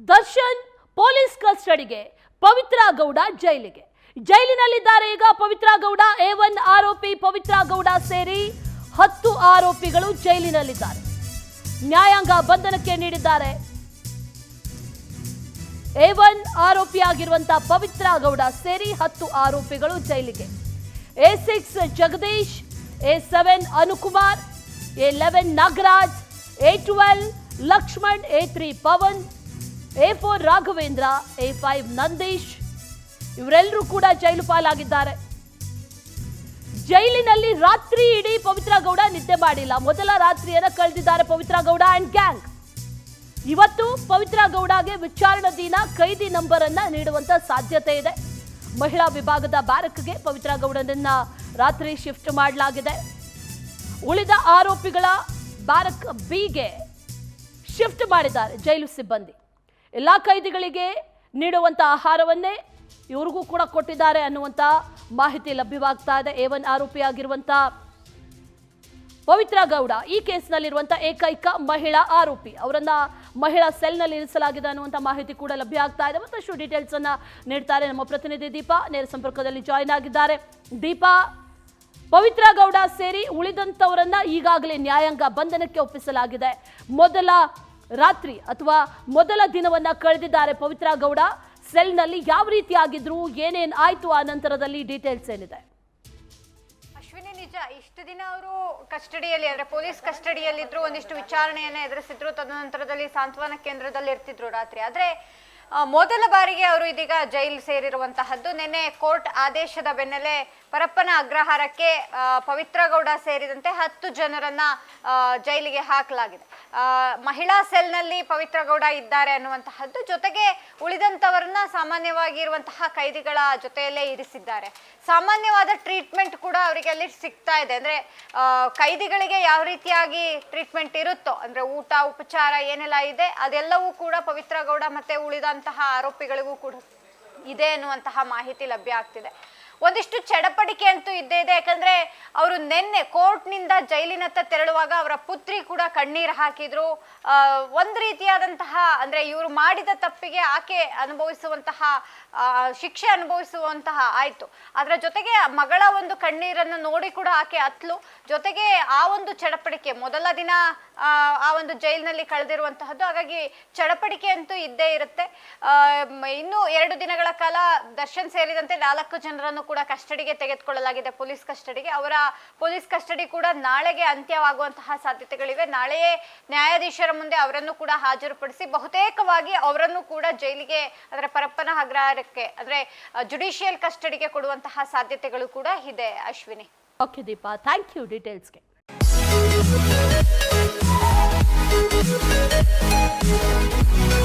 Darshan police ಕಸ್ಟಡಿಗೆ ಪವಿತ್ರ ಗೌಡ ಜೈಲಿಗೆ. ಜೈಲಿನಲ್ಲಿದ್ದಾರೆ ಈಗ ಪವಿತ್ರ ಗೌಡ ಎ ಒನ್ ಆರೋಪಿ ಪವಿತ್ರ ಗೌಡ ಸೇರಿ ಹತ್ತು ಆರೋಪಿಗಳು ಜೈಲಿನಲ್ಲಿದ್ದಾರೆ. ನ್ಯಾಯಾಂಗ ಬಂಧನಕ್ಕೆ ನೀಡಿದ್ದಾರೆ. ಎ ಒನ್ ಆರೋಪಿಯಾಗಿರುವಂತಹ ಪವಿತ್ರ ಗೌಡ ಸೇರಿ ಹತ್ತು ಆರೋಪಿಗಳು ಜೈಲಿಗೆ. A six Jagadish, A seven Anukumar, A eleven Nagaraj, A twelve Lakshman, A three Pavan A four Raghavendra A five Nandish ಇವರೆಲ್ಲರೂ ಕೂಡ ಜೈಲು ಪಾಲಾಗಿದ್ದಾರೆ. ಜೈಲಿನಲ್ಲಿ ರಾತ್ರಿ ಇಡೀ ಪವಿತ್ರ ಗೌಡ ನಿದ್ದೆ ಮಾಡಿಲ್ಲ. ಮೊದಲ ರಾತ್ರಿಯನ್ನ ಕಳೆದಿದ್ದಾರೆ ಪವಿತ್ರ ಗೌಡ ಅಂಡ್ ಗ್ಯಾಂಗ್ ಇವತ್ತು ಪವಿತ್ರ ಗೌಡಗೆ ವಿಚಾರಣಾಧೀನ ಕೈದಿ ನಂಬರ್ ಅನ್ನ ನೀಡುವಂತ ಸಾಧ್ಯತೆ ಇದೆ. ಮಹಿಳಾ ವಿಭಾಗದ ಬ್ಯಾರಕ್ಗೆ ಪವಿತ್ರ ಗೌಡನನ್ನ ರಾತ್ರಿ ಶಿಫ್ಟ್ ಮಾಡಲಾಗಿದೆ. ಉಳಿದ ಆರೋಪಿಗಳ ಬ್ಯಾರಕ್ ಬಿಗೆ ಶಿಫ್ಟ್ ಮಾಡಿದ್ದಾರೆ ಜೈಲು ಸಿಬ್ಬಂದಿ. ಎಲ್ಲ ಕೈದಿಗಳಿಗೆ ನೀಡುವಂಥ ಆಹಾರವನ್ನೇ ಇವ್ರಿಗೂ ಕೂಡ ಕೊಟ್ಟಿದ್ದಾರೆ ಅನ್ನುವಂತ ಮಾಹಿತಿ ಲಭ್ಯವಾಗ್ತಾ ಇದೆ. ಎ ಒನ್ ಆರೋಪಿಯಾಗಿರುವಂತ ಪವಿತ್ರ ಗೌಡ, ಈ ಕೇಸ್ನಲ್ಲಿರುವಂಥ ಏಕೈಕ ಮಹಿಳಾ ಆರೋಪಿ. ಅವರನ್ನ ಮಹಿಳಾ ಸೆಲ್ನಲ್ಲಿ ಇರಿಸಲಾಗಿದೆ ಅನ್ನುವಂಥ ಮಾಹಿತಿ ಕೂಡ ಲಭ್ಯ ಆಗ್ತಾ ಇದೆ. ಮತ್ತಷ್ಟು ಡೀಟೇಲ್ಸ್ ಅನ್ನ ನೀಡ್ತಾರೆ ನಮ್ಮ ಪ್ರತಿನಿಧಿ ದೀಪಾ. ನೇರ ಸಂಪರ್ಕದಲ್ಲಿ ಜಾಯಿನ್ ಆಗಿದ್ದಾರೆ. ದೀಪಾ, ಪವಿತ್ರ ಗೌಡ ಸೇರಿ ಉಳಿದಂತವರನ್ನ ಈಗಾಗಲೇ ನ್ಯಾಯಾಂಗ ಬಂಧನಕ್ಕೆ ಒಪ್ಪಿಸಲಾಗಿದೆ. ಮೊದಲ ರಾತ್ರಿ ಅಥವಾ ಮೊದಲ ದಿನವನ್ನ ಕಳೆದಿದ್ದಾರೆ ಪವಿತ್ರ ಗೌಡ. ಸೆಲ್ನಲ್ಲಿ ಯಾವ ರೀತಿ ಆಗಿದ್ರು ಏನೇನ್ ಆಯ್ತು ಆ ನಂತರದಲ್ಲಿ ಡೀಟೇಲ್ಸ್ ಏನಿದೆ? ಅಶ್ವಿನಿ, ನಿಜ, ಇಷ್ಟು ದಿನ ಅವರು ಕಸ್ಟಡಿಯಲ್ಲಿ, ಅಂದ್ರೆ ಪೊಲೀಸ್ ಕಸ್ಟಡಿಯಲ್ಲಿದ್ರು ಒಂದಿಷ್ಟು ವಿಚಾರಣೆಯನ್ನ ಎದುರಿಸಿದ್ರು, ತದನಂತರದಲ್ಲಿ ಸಾಂತ್ವನ ಕೇಂದ್ರದಲ್ಲಿ ಇರ್ತಿದ್ರು ರಾತ್ರಿ. ಆದ್ರೆ ಮೊದಲ ಬಾರಿಗೆ ಅವರು ಇದೀಗ ಜೈಲು ಸೇರಿರುವಂತಹದ್ದು. ನಿನ್ನೆ ಕೋರ್ಟ್ ಆದೇಶದ ಬೆನ್ನಲ್ಲೇ ಪರಪ್ಪನ ಅಗ್ರಹಾರಕ್ಕೆ ಪವಿತ್ರಗೌಡ ಪವಿತ್ರ ಗೌಡ ಸೇರಿದಂತೆ ಹತ್ತು ಜನರನ್ನ ಜೈಲಿಗೆ ಹಾಕಲಾಗಿದೆ. ಮಹಿಳಾ ಸೆಲ್ನಲ್ಲಿ ಪವಿತ್ರಗೌಡ ಇದ್ದಾರೆ ಅನ್ನುವಂತಹದ್ದು, ಜೊತೆಗೆ ಉಳಿದಂತವರನ್ನ ಸಾಮಾನ್ಯವಾಗಿ ಇರುವಂತಹ ಕೈದಿಗಳ ಜೊತೆಯಲ್ಲೇ ಇರಿಸಿದ್ದಾರೆ. ಸಾಮಾನ್ಯವಾದ ಟ್ರೀಟ್ಮೆಂಟ್ ಕೂಡ ಅವರಿಗೆ ಅಲ್ಲಿ ಸಿಗ್ತಾ ಇದೆ. ಅಂದ್ರೆ ಕೈದಿಗಳಿಗೆ ಯಾವ ರೀತಿಯಾಗಿ ಟ್ರೀಟ್ಮೆಂಟ್ ಇರುತ್ತೋ, ಅಂದ್ರೆ ಊಟ, ಉಪಚಾರ ಏನೆಲ್ಲ ಇದೆ, ಅದೆಲ್ಲವೂ ಕೂಡ ಪವಿತ್ರಗೌಡ ಮತ್ತೆ ಮತ್ತೆ ಆರೋಪಿಗಳಿಗೂ ಕೂಡ ಇದೆ ಅನ್ನುವಂತಹ ಮಾಹಿತಿ ಲಭ್ಯ ಆಗ್ತಿದೆ. ಒಂದಿಷ್ಟು ಚಡಪಡಿಕೆ ಅಂತೂ ಇದ್ದೇ ಇದೆ. ಯಾಕಂದ್ರೆ ಅವರು ನಿನ್ನೆ ಕೋರ್ಟ್ನಿಂದ ಜೈಲಿನತ್ತ ತೆರಳುವಾಗ ಅವರ ಪುತ್ರಿ ಕೂಡ ಕಣ್ಣೀರು ಹಾಕಿದ್ರು. ಒಂದು ರೀತಿಯಾದಂತಹ ಅಂದ್ರೆ ಇವರು ಮಾಡಿದ ತಪ್ಪಿಗೆ ಆಕೆ ಅನುಭವಿಸುವಂತಹ ಶಿಕ್ಷೆ ಅನುಭವಿಸುವಂತಹ ಆಯ್ತು. ಅದರ ಜೊತೆಗೆ ಮಗಳ ಒಂದು ಕಣ್ಣೀರನ್ನು ನೋಡಿ ಕೂಡ ಆಕೆ ಅತ್ಲು. ಜೊತೆಗೆ ಆ ಒಂದು ಚಡಪಡಿಕೆ ಮೊದಲ ದಿನ ಆ, ಒಂದು ಜೈಲಿನಲ್ಲಿ ಕಳೆದಿರುವಂತಹದ್ದು ಹಾಗಾಗಿ ಚಡಪಡಿಕೆ ಅಂತೂ ಇದ್ದೇ ಇರುತ್ತೆ. ಇನ್ನು ಎರಡು ದಿನಗಳ ಕಾಲ ದರ್ಶನ್ ಸೇರಿದಂತೆ ನಾಲ್ಕು ಜನರನ್ನು ಕೂಡ ಕಸ್ಟಡಿಗೆ ತೆಗೆದುಕೊಳ್ಳಲಾಗಿದೆ. ಪೊಲೀಸ್ ಕಸ್ಟಡಿಗೆ. ಅವರ ಪೊಲೀಸ್ ಕಸ್ಟಡಿ ಕೂಡ ನಾಳೆಗೆ ಅಂತ್ಯವಾಗುವಂತಹ ಸಾಧ್ಯತೆಗಳಿವೆ. ನಾಳೆಯೇ ನ್ಯಾಯಾಧೀಶರ ಮುಂದೆ ಅವರನ್ನು ಕೂಡ ಹಾಜರುಪಡಿಸಿ ಬಹುತೇಕವಾಗಿ ಅವರನ್ನು ಕೂಡ ಜೈಲಿಗೆ, ಅದರ ಪರಪ್ಪನ ಅಗ್ರಹಾರಕ್ಕೆ, ಅಂದ್ರೆ ಜುಡಿಷಿಯಲ್ ಕಸ್ಟಡಿಗೆ ಕೊಡುವಂತಹ ಸಾಧ್ಯತೆಗಳು ಕೂಡ ಇದೆ, Ashwini. Okay Deepa, thank you ಡೀಟೇಲ್ಸ್ಗೆ. Thank.